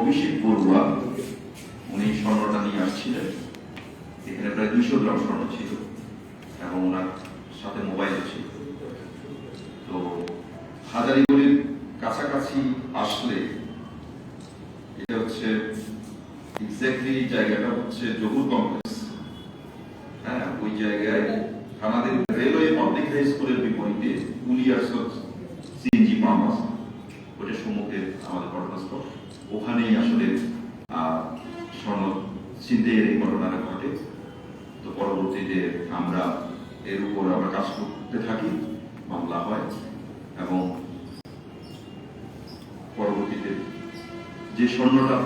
অভিষেক বড়ুয়া, উনি স্বর্ণটা নিয়ে আসছিলেন। এখানে প্রায় দুইশো গ্রাম স্বর্ণ ছিল এবং ওনার সাথে মোবাইলও ছিল। তো হাজারিগুলির কাছাকাছি আসলে এটা হচ্ছে এক্স্যাক্টলি জায়গাটা হচ্ছে জহুর কমপ্লেক্স হ্যাঁ ওই জায়গায় আমাদের রেলওয়ে পাবলিক হাই স্কুলের বিপরীতে কুলিয়ার্স সিএনজি পাম্প আছে। ওটার সম্মুখে আমাদের ঘটনাস্থল। ওখানেই আসলে স্বর্ণ ছিনতাইয়ের এই ঘটনাটা ঘটে। তো পরবর্তীতে আমরা এর উপর আমরা কাজ করতে থাকি, মামলা হয়। এবং পরবর্তীতে যে স্বর্ণটা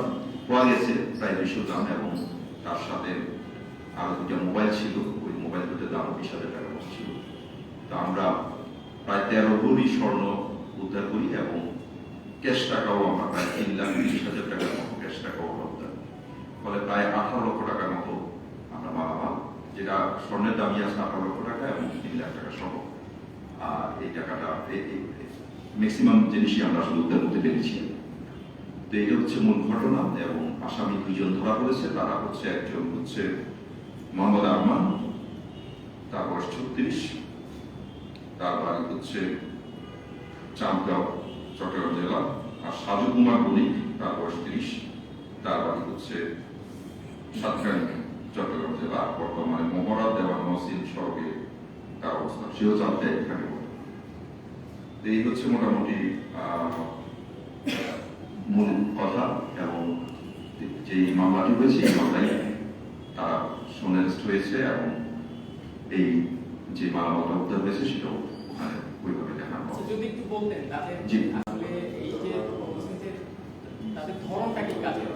পাওয়া গেছে, প্রায় দুশো দাম এবং তার সাথে আরও দুটা মোবাইল ছিল, ওই মোবাইল দুটো দাম বিশ হাজার টাকা ছিল। তো আমরা প্রায় তেরো ভরি স্বর্ণ উদ্ধার করি এবং ক্যাশ টাকাও আমরা প্রায় তিন লাখ তিরিশ হাজার টাকার মতো ক্যাশ টাকাও আমরা ফলে প্রায় আঠারো লক্ষ টাকার মতো আমরা মালামাল, যেটা স্বর্ণের দামই আছে আঠারো লক্ষ টাকা এবং তিন লাখ টাকা সহ। আর এই টাকাটা ম্যাক্সিমাম জিনিসই আমরা আসলে উদ্ধার করতে পেরেছি। তো এটা হচ্ছে মূল ঘটনা এবং আসামি দুজন ধরা পড়েছে। তারা হচ্ছে একজন হচ্ছে মোহাম্মদ আরমান, তার বয়স ছত্রিশ। তার বাড়ি হচ্ছে চাঁদগাঁও চট্টগ্রাম জেলা আর সাজু কুমার বণিক তার বয়স তিরিশ তার বাড়ি হচ্ছে সাতকানি চট্টগ্রাম জেলা বর্তমানে মোহরা দেওয়ান মহসিন সড়কে তার অবস্থান। সেও জানতে এখানে এই হচ্ছে মোটামুটি মূল কথা এবং যে মামলাটি হয়েছে এই মামলায় তারা সোনেস্ট হয়েছে এবং এই যে মালামালটা উদ্ধার হয়েছে সেটাও ওখানে ওইভাবে দেখানো হবে। যদি একটু বলতেন তাদের জি। আসলে এই যে অবস্থিতের তাদের ধরনটা কি কাজের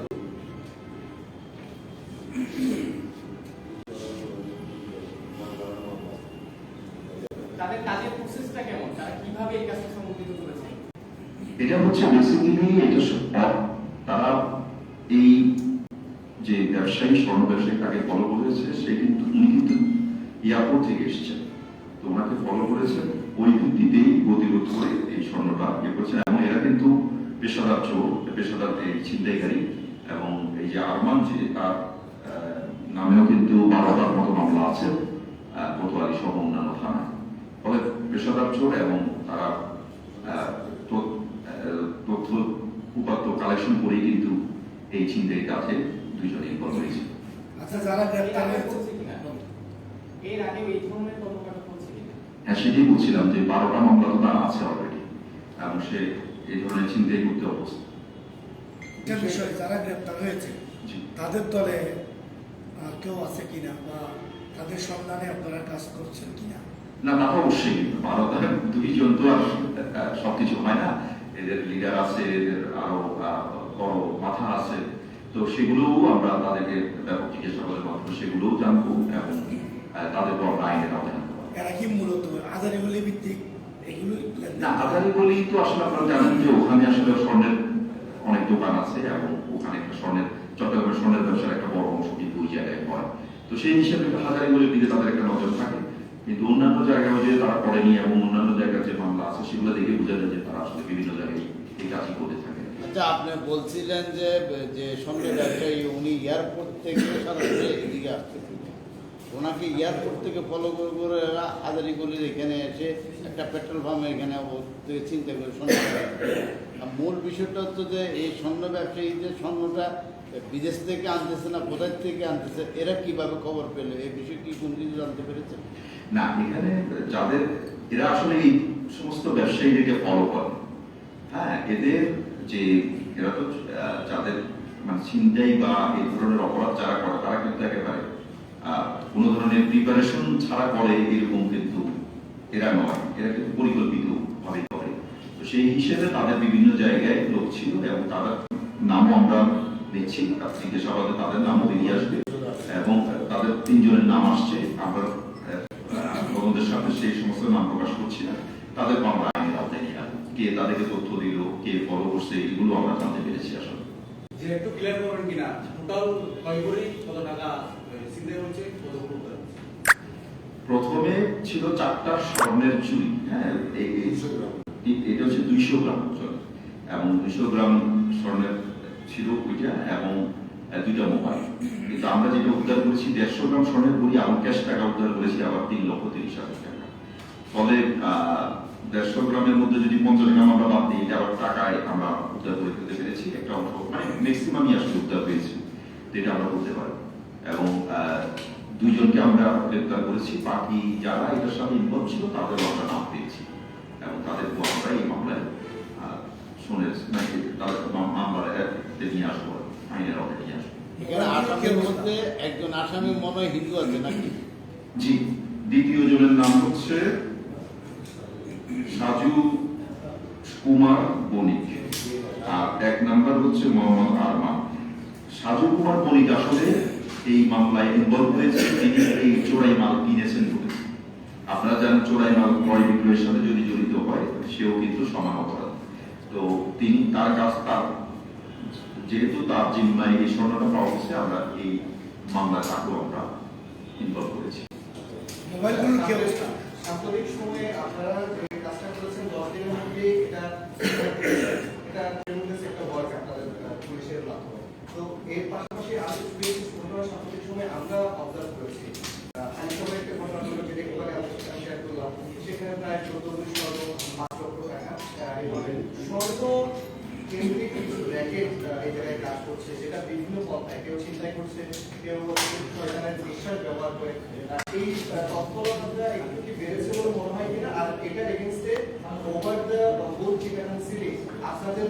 তাদের কাজের প্রসেসটা কেমন? তারা কীভাবে এই কাজটা সংগঠিত করেছে এটা হচ্ছে বেসিক্যালি এটা তারা এই যে ব্যবসায়ী, স্বর্ণ ব্যবসায়ী তাকে ফলো করেছে, সে কিন্তু উনি থেকে এসেছেন তো ফলো করেছেন ওই ভিত্তিতেই গতিরোধ করে এই স্বর্ণটা ইয়ে করেছেন এবং এরা কিন্তু পেশাদার চোর পেশাদার এই ছিনতাইকারী এবং এই যে আরমান যে তার আহ, নামেও কিন্তু বারোটার মতো মামলা আছে আহ, কোতোয়ালি সহ অন্যান্য থানায়। ফলে পেশাদার চোর এবং তারা আহ, আহ, তথ্য উপাত্ত কালেকশন করেই কিন্তু এই ছিনতাই কাজে দুইজনে ইনভলভ হয়েছে। আচ্ছা যারা এর গ্রেপ্তার আগে হয়েছে। এর আগে এই ধরনের কর্মকাণ্ড হ্যাঁ সেটাই বলছিলাম যে বারোটা মামলা তো তার আছে অলরেডি এবং সে এই ধরনের চিন্তাই করতে অবস্থা। একটা বিষয় যারা গ্রেপ্তার হয়েছে তাদের দলে কেউ আছে কিনা বা তাদের সন্ধানে আপনারা কাজ করছেন কিনা? না তো অবশ্যই। ভারতের দুইজন তো আর সবকিছু হয় না। এদের লিডার আছে এদের আরও বড় মাথা আছে। তো সেগুলোও আমরা তাদেরকে ব্যাপক জিজ্ঞাসাবাদের মাধ্যমে সেগুলোও জানব এবং তাদের বড় আইনের আওতায় আনব। এরা কি মূলত আদারিগুলি ভিত্তিক? না বলেই তো আসলে আপনারা জানেন যে ওখানে আসলে স্বর্ণের অনেক দোকান আছে এবং ওখানে একটা স্বর্ণের চট্টগ্রামের স্বর্ণের ব্যবসার একটা বড় অংশ কিন্তু ওই জায়গায় হয়। তো সেই হিসেবে হাজারি বলে দিকে তাদের একটা নজর থাকে। কিন্তু অন্যান্য জায়গায় যে তারা করেনি এবং অন্যান্য জায়গার যে মামলা আছে, সেগুলো দেখে বোঝা যায় যে তারা আসলে বিভিন্ন জায়গায় এই কাজই করে থাকে। আচ্ছা আপনি বলছিলেন যে যে সঙ্গে ব্যবসায়ী, উনি এয়ারপোর্ট থেকে সাধারণত এদিকে আসতেছিলেন ওনাকে এয়ারপোর্ট থেকে ফলো করে করে হাজারিগুলির এখানে এসে একটা পেট্রোল পাম্পে এখানে চিন্তা করে স্বর্ণ মূল বিষয়টা হচ্ছে যে এই স্বর্ণ ব্যবসায়ী যে স্বর্ণটা বিদেশ থেকে আনতেছে না, কোথায় থেকে আনতেছে, এরা কীভাবে খবর পেলে? এই বিষয়ে কি কোন কিছু জানতে পেরেছে না, এখানে যাদের, এরা আসলে এই সমস্ত ব্যবসায়ীদেরকে ফলো করে। হ্যাঁ এদের যে, এরা তো যাদের মানে ছিনতাই বা এই ধরনের অপরাধ যারা করে, তারা কিন্তু একেবারে কোনো ধরনের প্রিপারেশন ছাড়া করে এরকম কিন্তু এরা নয়। এরা কিন্তু পরিকল্পিত ভাবে করে। তো সেই হিসেবে তাদের বিভিন্ন জায়গায় লোক ছিল এবং তাদের নামও আমরা দেখছি। তার জিজ্ঞাসাবাদে তাদের নামও বেরিয়ে আসবে এবং তাদের তিনজনের নাম আসছে। আমরা তদন্তের সাথে সেই সমস্ত নাম প্রকাশ করছি না। তাদের আমরা আইনের আওতায় নিয়ে। কে তাদেরকে তথ্য দিল, কে ফলো করছে, এগুলো আমরা জানতে পেরেছি আসলে। একটু ক্লিয়ার করবেন কিনা? টোটাল কয় কত টাকা হচ্ছে প্রথমে ছিল চারটা স্বর্ণের চুরি হ্যাঁ এটা হচ্ছে দুইশো গ্রাম এবং দুইশো গ্রাম স্বর্ণের ছিল ওইটা এবং দুইটা মোবাইল কিন্তু আমরা যেটা উদ্ধার করেছি দেড়শো গ্রাম স্বর্ণের বড়ি এবং ক্যাশ টাকা উদ্ধার করেছি আবার তিন লক্ষ তিরিশ হাজার টাকা। ফলে আহ, দেড়শো গ্রামের মধ্যে যদি পঞ্চাশ গ্রাম আমরা বাদ দিই এটা আবার টাকায় আমরা উদ্ধার করে ফেলতে পেরেছি। একটা অংশ মানে ম্যাক্সিমামই আসলে উদ্ধার হয়েছে যেটা আমরা বলতে পারি এবং দুইজনকে আমরা গ্রেপ্তার করেছি। বাকি যারা এটার সাথে ইনভলভ ছিল তাদেরও আমরা নাম পেয়েছি। এবং তাদেরকে আমরা এই মামলায় শুনে নাকি তাদের মাম- মামলায় এ নিয়ে আসব আইনের আওতায় নিয়ে আসব। এখানে আসামের মধ্যে একজন আসামি মনে হয় হিন্দু আছে নাকি? জি দ্বিতীয় জনের নাম হচ্ছে সাজু কুমার বণিক। আর এক নাম্বার হচ্ছে মোহাম্মদ আরমান। সাজু কুমার বণিক আসলে এই মামলায় ইনভলভ হয়েছে, তিনি এই চোরাই মাল কিনেছেন বলে। আপনারা জানেন চোরাই মাল ক্রয় বিক্রয়ের সাথে যদি জড়িত হয়, সেও কিন্তু সমান অপরাধ। তো তিনি তার কাছ তার, যেহেতু তার জিম্মায় এই স্বর্ণটা পাওয়া গেছে, আমরা এই মামলায় তাকেও আমরা ইনভলভ করেছি। সময়ে সাম্প্রতিক সময়ে আমরা অবজার্ভ করেছি। এই জায়গায় কাজ মনে হয় কিনা? আর এটার এগেনস্টে ওভার দ্য হোল আপনাদের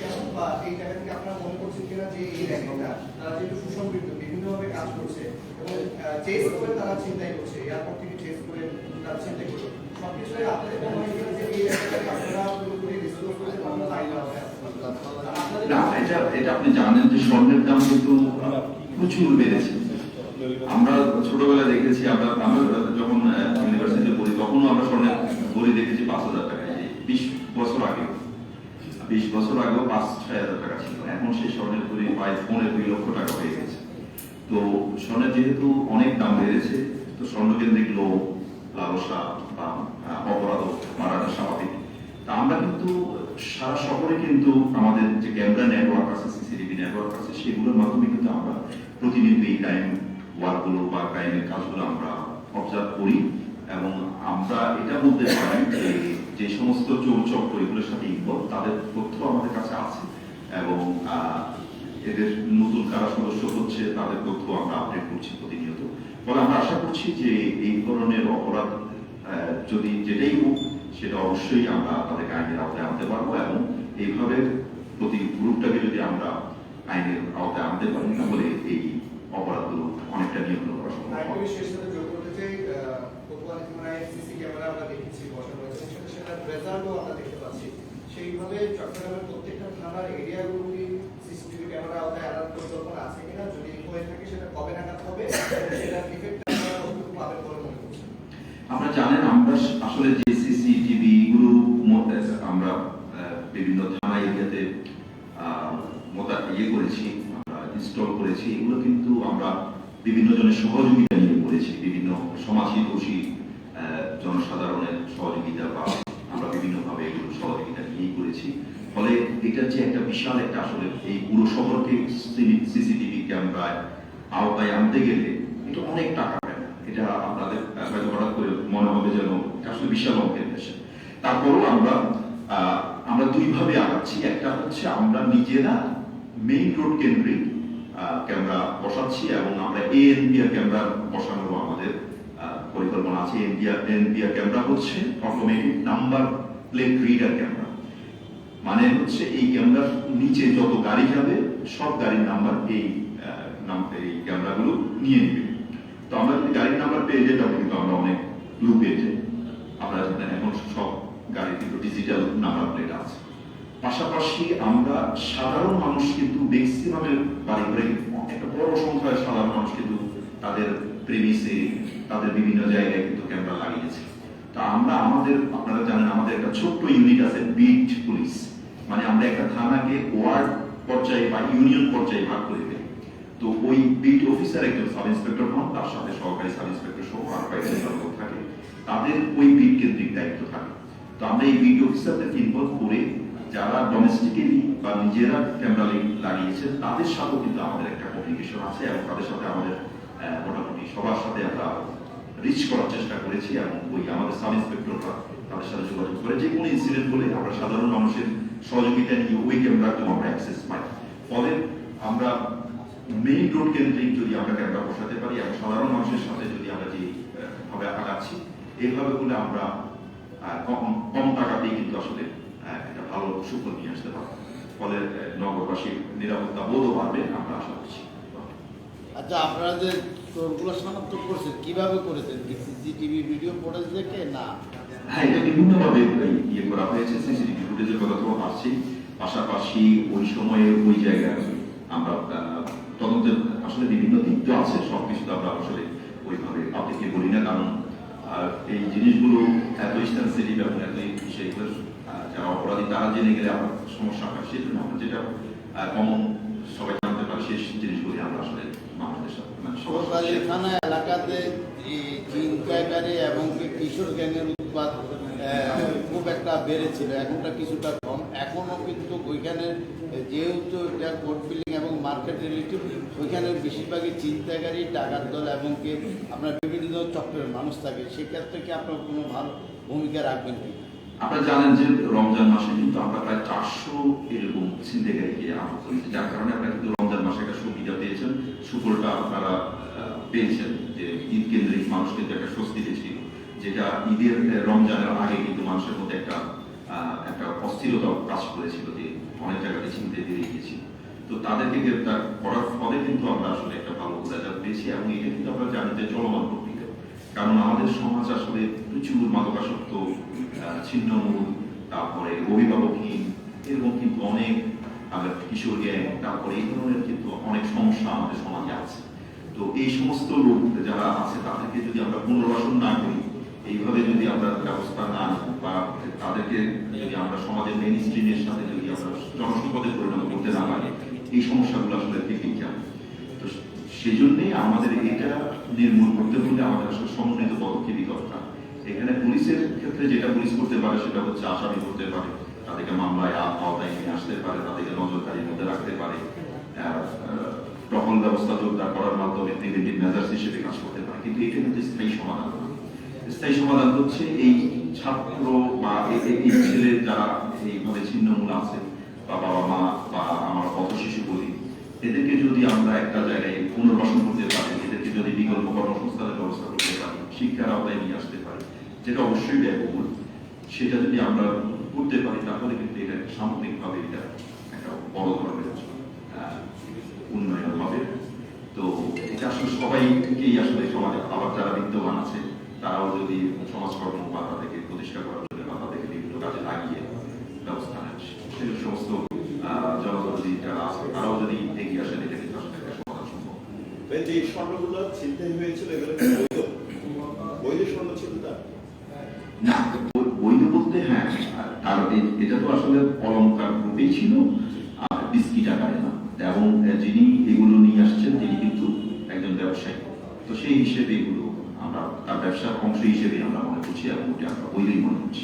কেমন? বা এই জায়গা থেকে আপনারা মনে করছেন কিনা যে এই র্যাকেটটা যেহেতু সুসংবৃত্ত বিভিন্নভাবে কাজ করছে এবং চেস করে তারা চিন্তাই করছে এয়ারপোর্ট থেকে চেস করে তারা চিন্তাই করছে। জানেন যে স্বর্ণের দাম কিন্তু প্রচুর বেড়েছে। আমরা দেখেছি, আমরা যখন পড়ি, তখনও আমরা স্বর্ণের বড়ি দেখেছি পাঁচ হাজার টাকা বিশ বছর আগে বিশ বছর আগেও পাঁচ, ছয় হাজার টাকা ছিল। এখন সেই স্বর্ণের বড়ি প্রায় পৌনে দুই লক্ষ টাকা হয়ে গেছে। তো স্বর্ণের যেহেতু অনেক দাম বেড়েছে, তো স্বর্ণকেন্দ্রিক লোক লালসা বা অপরাধ বাড়াটা স্বাভাবিক। তা আমরা কিন্তু সারা শহরে কিন্তু আমাদের যে ক্যামেরা নেটওয়ার্ক আছে সিসিটিভি নেটওয়ার্ক আছে, সেগুলোর মাধ্যমে কিন্তু আমরা প্রতিনিয়ত এই ক্রাইম ওয়ার্কগুলো বা ক্রাইমের কাজগুলো আমরা অবজার্ভ করি এবং আমরা এটা বলতে পারি যে যে সমস্ত চোর চক্র এগুলোর সাথে ইনভলভ তাদের তথ্য আমাদের কাছে আছে এবং এদের নতুন কারা সদস্য হচ্ছে, তাদের তথ্য আমরা আপডেট করছি প্রতিনিয়ত। ফলে আমরা আশা করছি যে এই ধরনের অপরাধ যদি যেটাই হোক, সেটা অবশ্যই আমরা তাদেরকে আইনের আওতায় আনতে পারব এবং এইভাবে প্রতি গ্রুপটাকে যদি আমরা আইনের আওতায় আনতে পারি, তাহলে এই অপরাধগুলো অনেকটা নিয়ন্ত্রণ করা সম্ভব দেখেছি, বসানো হয়েছে। সেটা আমরা দেখতে সেইভাবে চট্টগ্রামের প্রত্যেকটা থানার এরিয়াগুলো সিসিটিভি ক্যামেরা আওতায় আনার পরিকল্পনা আছে কিনা, যদি হয়ে থাকে সেটা কবে নাগাদ হবে সেটার ইফেক্ট পাবেন বলে মনে আমরা জানেন, আমরা আসলে যে সিসিটিভি গুলো আমরা বিভিন্ন থানা এরিয়াতে মোতা ইয়ে করেছি, আমরা ইনস্টল করেছি, এগুলো কিন্তু আমরা বিভিন্ন জনের সহযোগিতা নিয়ে করেছি। বিভিন্ন সমাজহিতৈষী জনসাধারণের সহযোগিতা বা আমরা বিভিন্নভাবে এগুলো সহযোগিতা নিয়েই করেছি ফলে এটা যে একটা বিশাল একটা আসলে এই পুরো শহরকে সিসিটিভি ক্যামেরায় আওতায় আনতে গেলে এটা অনেক টাকা এটা আপনাদের হয়তো হঠাৎ করে মনে হবে যেন আসলে বিশাল অঙ্কের দেশে। তারপরও আমরা আমরা দুইভাবে আগাচ্ছি। একটা হচ্ছে আমরা নিজেরা মেইন রোড কেন্দ্রিক ক্যামেরা বসাচ্ছি এবং আমরা এএনপিআর ক্যামেরা বসানোর আমাদের পরিকল্পনা আছে। এনপিআর এনপিআর ক্যামেরা হচ্ছে automatic number plate reader camera. মানে হচ্ছে এই ক্যামেরার নিচে যত গাড়ি যাবে, সব গাড়ির নাম্বার এই এই ক্যামেরাগুলো নিয়ে নেবে। তো আমরা যদি গাড়ির নাম্বার পেয়ে যাই, তাহলে কিন্তু আমরা অনেক ক্লু পেয়ে যাই। আপনারা জানেন, এখন সব গাড়ি কিন্তু ডিজিটাল নাম্বার প্লেট আছে। পাশাপাশি আমরা সাধারণ মানুষ কিন্তু ম্যাক্সিমামের বাড়ি ঘরে একটা বড় সংখ্যায় সাধারণ মানুষ কিন্তু তাদের প্রেমিসে তাদের বিভিন্ন জায়গায় কিন্তু ক্যামেরা লাগিয়েছে। তা আমরা আমাদের, আপনারা জানেন আমাদের একটা ছোট্ট ইউনিট আছে বিট পুলিশ মানে আমরা একটা থানাকে ওয়ার্ড পর্যায়ে বা ইউনিয়ন পর্যায়ে ভাগ করে দিই তো ওই বিট অফিসার একজন সাব ইন্সপেক্টর হন, তার সাথে সহকারী সাব ইন্সপেক্টর সহ আর কয়েকজন লোক থাকে। তাদের ওই বিট কেন্দ্রিক দায়িত্ব থাকে। তো আমরা এই বিট অফিসারদেরকে ইনভলভ করে যারা ডোমেস্টিক্যালি বা নিজেরা ক্যামেরা লাগিয়েছে তাদের সাথেও কিন্তু আমাদের একটা কমিউনিকেশন আছে এবং তাদের সাথে আমাদের মোটামুটি সবার সাথে আমরা রিচ করার চেষ্টা করেছি এবং ওই আমাদের সাব ইন্সপেক্টররা তাদের সাথে যোগাযোগ করে। যে কোনো ইনসিডেন্ট বলে আমরা সাধারণ মানুষের সহযোগিতা নিয়ে ওই ক্যামেরাকেও আমরা অ্যাক্সেস পাই ফলে আমরা মেইন রোড কেন্দ্রিক যদি আমরা ক্যামেরা বসাতে পারি এবং সাধারণ মানুষের সাথে যদি আমরা যে ভাবে আগাচ্ছি, এইভাবে করলে আমরা কম কম টাকাতেই কিন্তু আসলে একটা ভালো সুফল নিয়ে আসতে পারব। ফলে নগরবাসীর নিরাপত্তা বোধও বাড়বে, আমরা আশা করছি। আচ্ছা আপনারা যে করছেন, কীভাবে করেছেন? সিসিটিভি ভিডিও ফুটেজ দেখে না? হ্যাঁ এটা বিভিন্নভাবে ইয়ে করা হয়েছে। সিসিটিভি ফুটেজের কথা তো আসছে। পাশাপাশি ওই সময়ে ওই জায়গায় আমরা তদন্তের আসলে বিভিন্ন দিক তো আছে সবকিছু তো আমরা আসলে ওইভাবে আপনাকে বলি না কারণ এই জিনিসগুলো এত সেন্সিটিভ এবং এত সেইগুলো যারা অপরাধী তারা জেনে গেলে আমার সমস্যা হয়। সেই জন্য আমরা যেটা কমন সবাই জানতে পারে সেই জিনিসগুলি আমরা আসলে মানুষদের সাথে থানা এলাকাতে এবং কিশোর গ্যাংয়ের উৎপাদ খুব একটা বেড়েছিল, এখনটা কিছুটা কম। এখনও কিন্তু ওইখানে যেহেতু এটা কোর্ট বিল্ডিং এবং মার্কেট রিলেটিভ ওইখানে বেশিরভাগই চিন্তাকারী টাকার দল এবং কি আপনার বিভিন্ন চক্রের মানুষ থাকে, সেক্ষেত্রে কি আপনার কোনো ভালো ভূমিকা রাখবেন কি? আপনারা জানেন যে রমজান মাসে কিন্তু আমরা প্রায় চারশো এরকম ছিনতাইকারীকে আটক করেছি, যার কারণে আপনারা কিন্তু রমজান মাসে একটা সুবিধা পেয়েছেন। সুফলটা আপনারা পেয়েছেন যে ঈদ কেন্দ্রিক মানুষ কিন্তু একটা স্বস্তি ছিল যেটা ঈদের রমজানের আগে কিন্তু মানুষের মধ্যে একটা একটা অস্থিরতা কাজ করেছিল যে অনেক জায়গাতে ছিনতাই বেড়ে গিয়েছিল তো তাদেরকে গ্রেপ্তার করার ফলে কিন্তু আমরা আসলে একটা ভালো রেজাল্ট পেয়েছি এবং এটা কিন্তু আমরা জানি যে চলমান প্রক্রিয়া কারণ আমাদের সমাজ আসলে প্রচুর মাদকাসক্ত ছিন্নমূল, তারপরে অভিভাবকহীন, এরকম কিন্তু অনেক কিশোর গ্যাং, তারপরে এই ধরনের কিন্তু অনেক সমস্যা আমাদের সমাজে আছে। তো এই সমস্ত লোক যারা আছে তাদেরকে যদি আমরা পুনর্বাসন না করি এইভাবে যদি আমরা ব্যবস্থা না বা তাদেরকে যদি আমরা সমাজের মেইন স্ট্রিমের সাথে যদি আমরা জনসম্পদে পরিণত করতে না পারি, এই সমস্যাগুলো আসলে থেকেই যাবে তো সেই জন্যই আমাদের এটা নির্মূল করতে হলে আমাদের আসলে সমন্বিত পদক্ষেপই দরকার। এখানে পুলিশের ক্ষেত্রে যেটা পুলিশ করতে পারে সেটা হচ্ছে আসামি করতে পারে, তাদেরকে মামলায় আওতায় নিয়ে আসতে পারে, তাদেরকে নজরদারির মধ্যে রাখতে পারে টহল ব্যবস্থা জোরদার করার মাধ্যমে প্রিভেন্টিভ মেজার্স হিসেবে কাজ করতে পারে। কিন্তু এটা কিন্তু স্থায়ী সমাধান। স্থায়ী সমাধান হচ্ছে এই ছাত্র বা এই- যারা এইভাবে ছিন্নমূল আছে, বা বাবা মা বা আমার পথ শিশু বলি, এদেরকে যদি আমরা একটা জায়গায় পুনর্বাসন করতে পারি, এদেরকে যদি বিকল্প কর্মসংস্থানের ব্যবস্থা করতে পারি, শিক্ষার আওতায় নিয়ে আসতে পারি, যেটা অবশ্যই ব্যয়বহুল সেটা যদি আমরা করতে পারি, তাহলে কিন্তু এটা সামগ্রিকভাবে এটা একটা বড় ধরনের উন্নয়ন হবে। তো এটা আসলে সবাইকেই আসলে সমাজে আবার যারা বিদ্যমান আছে তারাও যদি সমাজকর্ম বা থেকে প্রতিষ্ঠা করার জন্য বা তাদেরকে বিভিন্ন কাজে লাগিয়ে ব্যবস্থা নেন সেই সমস্ত জনগণী যারা আছে তারাও যদি এগিয়ে আসেন এটা কিন্তু আসলে একটা সমাধান সম্ভব। যে স্বর্ণগুলো ছিনতাই হয়েছিল এগুলো বৈধ? বৈধ স্বর্ণ ছিল তা না বৈধ বলতে হ্যাঁ আর এটা তো আসলে অলঙ্কার রূপেই ছিল আর বিস্কিট আকারে না। এবং যিনি এগুলো নিয়ে আসছেন তিনি কিন্তু একজন ব্যবসায়ী। তো সেই হিসেবে এগুলো আমরা তার ব্যবসার অংশ হিসেবে আমরা মনে করছি এবং ওটা আমরা বৈধই মনে করছি।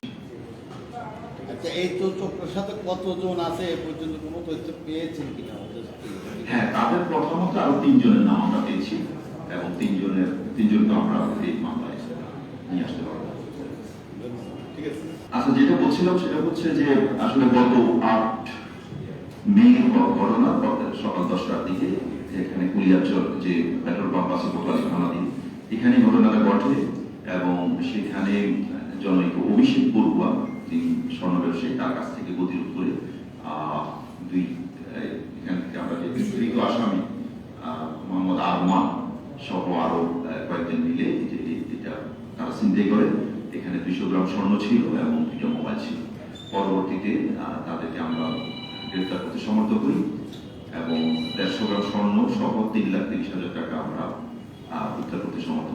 আচ্ছা এই তো চক্রের সাথে কতজন আছে এ পর্যন্ত কোনো তথ্য পেয়েছেন কিনা? হ্যাঁ তাদের প্রথমত আরও তিনজনের নাম আমরা পেয়েছি এবং তিনজনের তিনজনকে আমরা এই মামলায় নিয়ে আসতে পারব। আচ্ছা যেটা বলছিলাম সেটা হচ্ছে যে আসলে গত আট মে ঘটনা সকাল দশটার দিকে এখানে কুলিয়াচর যে পেট্রোল পাম্প আছে কোতোয়ালি থানাধীন এখানে ঘটনাটা ঘটে এবং সেখানে জনৈক অভিষেক বড়ুয়া যিনি স্বর্ণ ব্যবসায়ী, তার কাছ থেকে গতিরোধ করে দুই এখান থেকে আমরা যে ধৃত আসামি মোহাম্মদ আরমান সহ আরও কয়েকজন মিলে এটা তারা চিন্তাই করে। এখানে দুইশো গ্রাম স্বর্ণ ছিল এবং দুইটা মোবাইল ছিল। পরবর্তীতে তাদেরকে আমরা গ্রেফতার করতে সমর্থ করি এবং দেড়শো গ্রাম স্বর্ণ সহ তিন লাখ তিরিশ হাজার টাকা আমরা উদ্ধার করতে সমর্থ